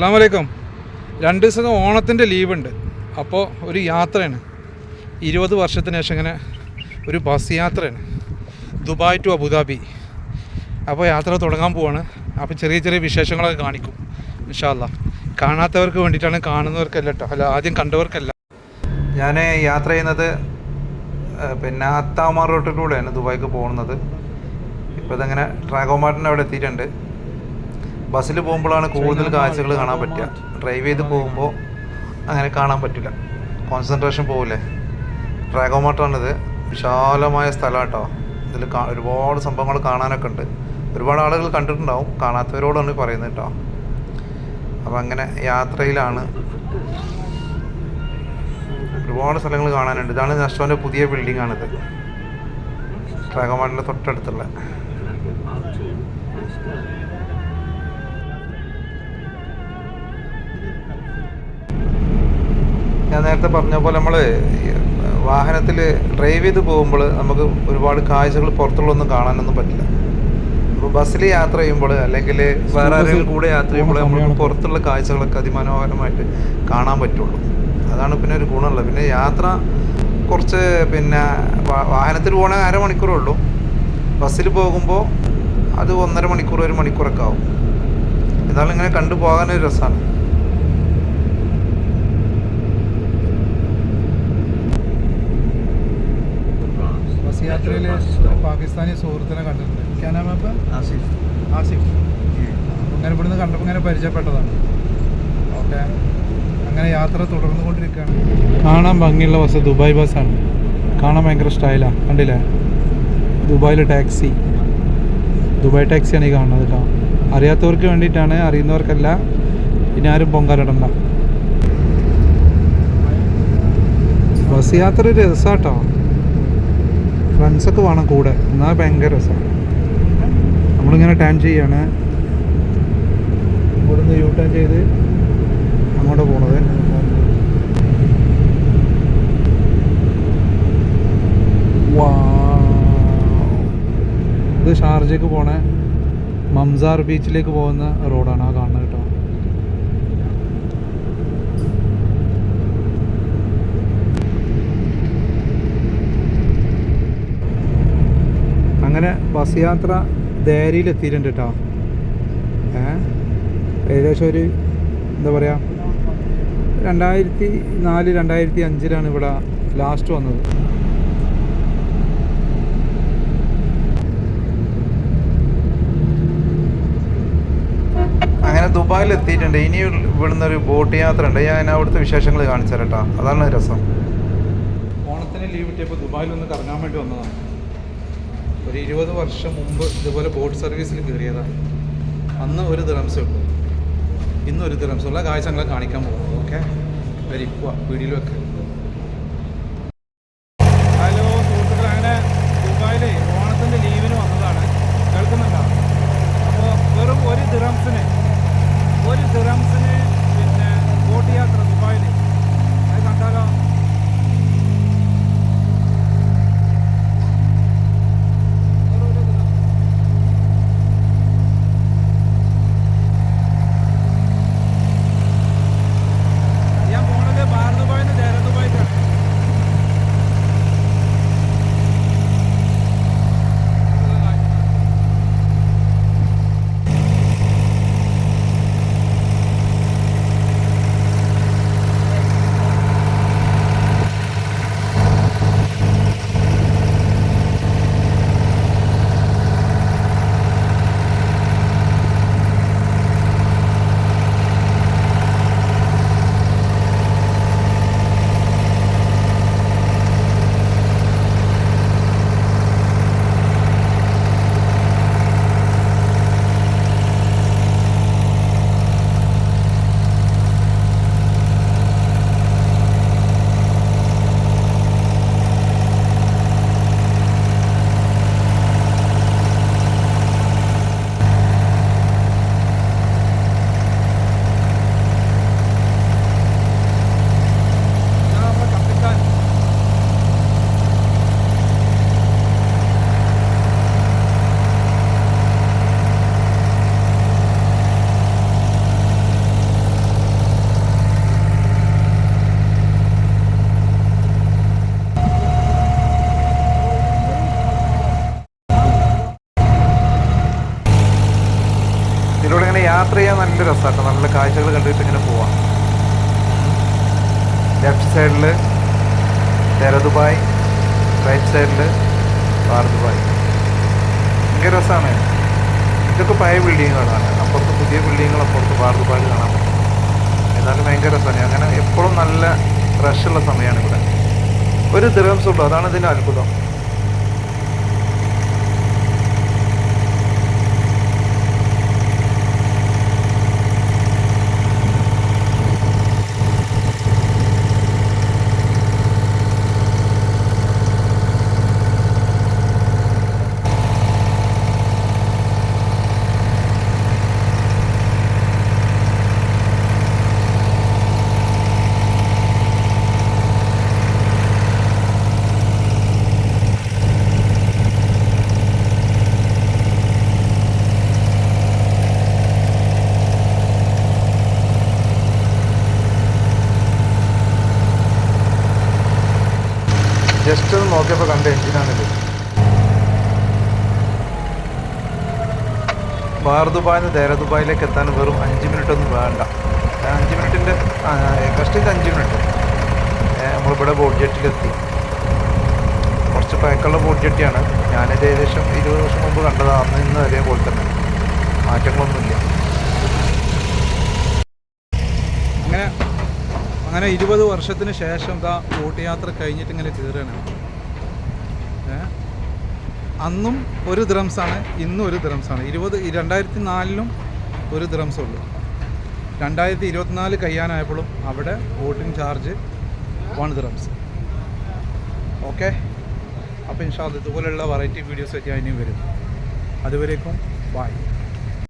അസ്സാം വലൈക്കും രണ്ട് ദിവസം ഓണത്തിന്റെ ലീവുണ്ട്. അപ്പോൾ ഒരു യാത്രയാണ്. ഇരുപത് വർഷത്തിന് ശേഷം ഇങ്ങനെ ഒരു ബസ് യാത്രയാണ്. Dubai to Abu Dhabi. അപ്പോൾ യാത്ര തുടങ്ങാൻ പോവാണ്. അപ്പോൾ ചെറിയ ചെറിയ വിശേഷങ്ങളൊക്കെ കാണിക്കും. ഇൻഷാല്ല കാണാത്തവർക്ക് വേണ്ടിയിട്ടാണ് കാണുന്നവർക്കല്ല കേട്ടോ അല്ല ആദ്യം കണ്ടവർക്കല്ല. ഞാൻ യാത്ര ചെയ്യുന്നത് പിന്നെ അത്താമാർ റോട്ടിലൂടെയാണ് ദുബായ്ക്ക് പോകുന്നത്. ഇപ്പോൾ ഇതങ്ങനെ ട്രാഗോമാർട്ടിന്റെ അവിടെ എത്തിയിട്ടുണ്ട്. ബസ്സിൽ പോകുമ്പോഴാണ് കൂടുതൽ കാഴ്ചകൾ കാണാൻ പറ്റുക ഡ്രൈവ് ചെയ്ത് പോകുമ്പോൾ അങ്ങനെ കാണാൻ പറ്റില്ല. കോൺസെൻട്രേഷൻ പോകില്ലേ ഡ്രാഗോമാട്ടാണിത് വിശാലമായ സ്ഥലം കേട്ടോ. ഇതിൽ കാ ഒരുപാട് സംഭവങ്ങൾ കാണാനൊക്കെ ഉണ്ട്. ഒരുപാട് ആളുകൾ കണ്ടിട്ടുണ്ടാവും. കാണാത്തവരോടാണ് പറയുന്നത് കേട്ടോ. അപ്പം അങ്ങനെ യാത്രയിലാണ്. ഒരുപാട് സ്ഥലങ്ങൾ കാണാനുണ്ട്. ഇതാണ് നഷ്ടോന്റെ പുതിയ ബിൽഡിംഗ് ആണിത്. ഡ്രാഗോമാട്ടിന്റെ തൊട്ടടുത്തുള്ള. ഞാൻ നേരത്തെ പറഞ്ഞ പോലെ നമ്മൾ വാഹനത്തിൽ ഡ്രൈവ് ചെയ്ത് പോകുമ്പോൾ നമുക്ക് ഒരുപാട് കാഴ്ചകൾ പുറത്തുള്ളൊന്നും കാണാനൊന്നും പറ്റില്ല. അപ്പോൾ ബസ്സിൽ യാത്ര ചെയ്യുമ്പോൾ അല്ലെങ്കിൽ വേറെ ആരെങ്കിലും കൂടെ യാത്ര ചെയ്യുമ്പോൾ നമുക്ക് പുറത്തുള്ള കാഴ്ചകളൊക്കെ അതിമനോഹരമായിട്ട് കാണാൻ പറ്റുള്ളൂ. അതാണ് പിന്നെ ഒരു ഗുണമുള്ളത്. പിന്നെ യാത്ര കുറച്ച് പിന്നെ വാഹനത്തിൽ പോകണ അരമണിക്കൂറേ ഉള്ളൂ. ബസ്സിൽ പോകുമ്പോൾ അത് ഒന്നര മണിക്കൂർ ഒരു മണിക്കൂറൊക്കെ ആവും. എന്നാലും ഇങ്ങനെ കണ്ടു പോകാനൊരു രസമാണ് ബസ് യാത്രയിൽ പാകിസ്ഥാനി സുഹൃത്തിനെ കണ്ടിട്ടുണ്ട്. ക്യാനാ മാപ്പ് ആസിഫ്. ആസിഫ്. അങ്ങനെ ഇവിടുന്ന് കണ്ടപ്പോൾ ഇങ്ങനെ പരിചയപ്പെട്ടതാണ്. ഓക്കെ. അങ്ങനെ യാത്ര തുടർന്നു കൊണ്ടിരിക്കുകയാണ് കാണാൻ ഭംഗിയുള്ള ബസ് ദുബായ് ബസ്സാണ്. കാണാൻ ഭയങ്കര സ്റ്റൈലാണ് കണ്ടില്ലേ? ദുബായിലെ ടാക്സി. ദുബായ് ടാക്സിയാണ് ഈ കാണുന്നത് കേട്ടോ. അറിയാത്തവർക്ക് വേണ്ടിയിട്ടാണ് അറിയുന്നവർക്കല്ല. പിന്നെ ആരും പൊങ്കാലിടണ്ട. ബസ് യാത്ര ഒരു രസമാട്ടോ ഫ്രണ്ട്സൊക്കെ വേണം കൂടെ. എന്നാൽ ഭയങ്കര രസമാണ് നമ്മളിങ്ങനെ ടേൺ ചെയ്യാണ്. ഇവിടുന്ന് യൂ ടേൺ ചെയ്ത് അങ്ങോട്ട് പോണത്. ഇത് ഷാർജയ്ക്ക് പോണേ. മംസാർ ബീച്ചിലേക്ക് പോകുന്ന റോഡാണ് ആ കാണുന്നത് കേട്ടോ. അങ്ങനെ ബസ് യാത്ര ദേരിയിൽ എത്തിയിട്ടുണ്ട് കേട്ടോ ഏ? ഏകദേശം ഒരു എന്താ പറയുക രണ്ടായിരത്തി നാല് രണ്ടായിരത്തി അഞ്ചിലാണ് ഇവിടെ ലാസ്റ്റ് വന്നത്. അങ്ങനെ ദുബായിൽ എത്തിയിട്ടുണ്ട് ഇനി ഇവിടുന്ന് ഒരു ബോട്ട് യാത്ര ഉണ്ട് ഞാൻ അവിടുത്തെ വിശേഷങ്ങൾ കാണിച്ചു തരട്ടാ അതാണ് രസം. ഓണത്തിന് ലീവ് കിട്ടിയപ്പോൾ ദുബായിൽ ഒന്ന് കറങ്ങാൻ വേണ്ടി വന്നതാണ്. ഒരു ഇരുപത് വർഷം മുമ്പ് ഇതുപോലെ ബോട്ട് സർവീസിൽ കയറിയതാണ് അന്ന് ഒരു ദിറംസേ ഉള്ളൂ. ഇന്നൊരു ഒരു ദിറംസ് കാഴ്ച ഞങ്ങളെ കാണിക്കാൻ പോകുന്നു. ഓക്കെ വരിക്കുക. വീഡിയോയിൽ യാത്ര ചെയ്യാൻ നല്ല രസമാട്ടോ നല്ല കാഴ്ചകൾ കണ്ടിട്ട് ഇങ്ങനെ പോവാം. ലെഫ്റ്റ് സൈഡിൽ തെര ദുബായ് റൈറ്റ് സൈഡിൽ വാർ ദുബായ് ഭയങ്കര രസമാണ് ഇതൊക്കെ പഴയ ബിൽഡിങ്ങുകളാണ് അപ്പുറത്ത് പുതിയ ബിൽഡിങ്ങുകൾ അപ്പുറത്ത് വാർ ദുബായിൽ കാണാൻ പറ്റും. എന്നാലും ഭയങ്കര രസമാണ് അങ്ങനെ എപ്പോഴും നല്ല റഷുള്ള സമയമാണ് ഇവിടെ. ഒരു ദിവസം ഉള്ളൂ അതാണ് ഇതിന്റെ അത്ഭുതം. ജസ്റ്റ് ഒന്ന് നോക്കിയപ്പോൾ കണ്ട എഞ്ചിനാണിത്. ബാർ ദുബായിൽ നിന്ന് എത്താൻ വെറും അഞ്ച് മിനിറ്റ് ഒന്നും വേണ്ട അഞ്ച് മിനിറ്റിന്റെ കഷ്ടിച്ച് അഞ്ച് മിനിറ്റ്. നമ്മളിവിടെ ബോട്ട് ജെട്ടിലെത്തി കുറച്ച് പഴക്കമുള്ള ബോട്ട് ജെട്ടിയാണ് ഞാനിത് ഏകദേശം ഇരുപത് വർഷം മുമ്പ് കണ്ടതാണ് അന്ന് ഇന്ന് അതേപോലെ തന്നെ. മാറ്റങ്ങളൊന്നുമില്ല. അങ്ങനെ അങ്ങനെ ഇരുപത് വർഷത്തിന് ശേഷം ഇതാ ബോട്ട് യാത്ര കഴിഞ്ഞിട്ട് ഇങ്ങനെ കയറുകയാണ്. അന്നും ഒരു ദ്രംസാണ് ഇന്നും ഒരു ദ്രംസാണ്. ഇരുപത് രണ്ടായിരത്തി നാലിലും ഒരു ദ്രംസ് ഉള്ളൂ രണ്ടായിരത്തി ഇരുപത്തിനാല് കഴിയാനായപ്പോഴും അവിടെ boating charge one dirhams. Okay? അപ്പോൾ ഇൻഷാ ഇതുപോലെയുള്ള വെറൈറ്റി വീഡിയോസ് ഒക്കെ അതിനും വരും. അതുവരേക്കും ബായ്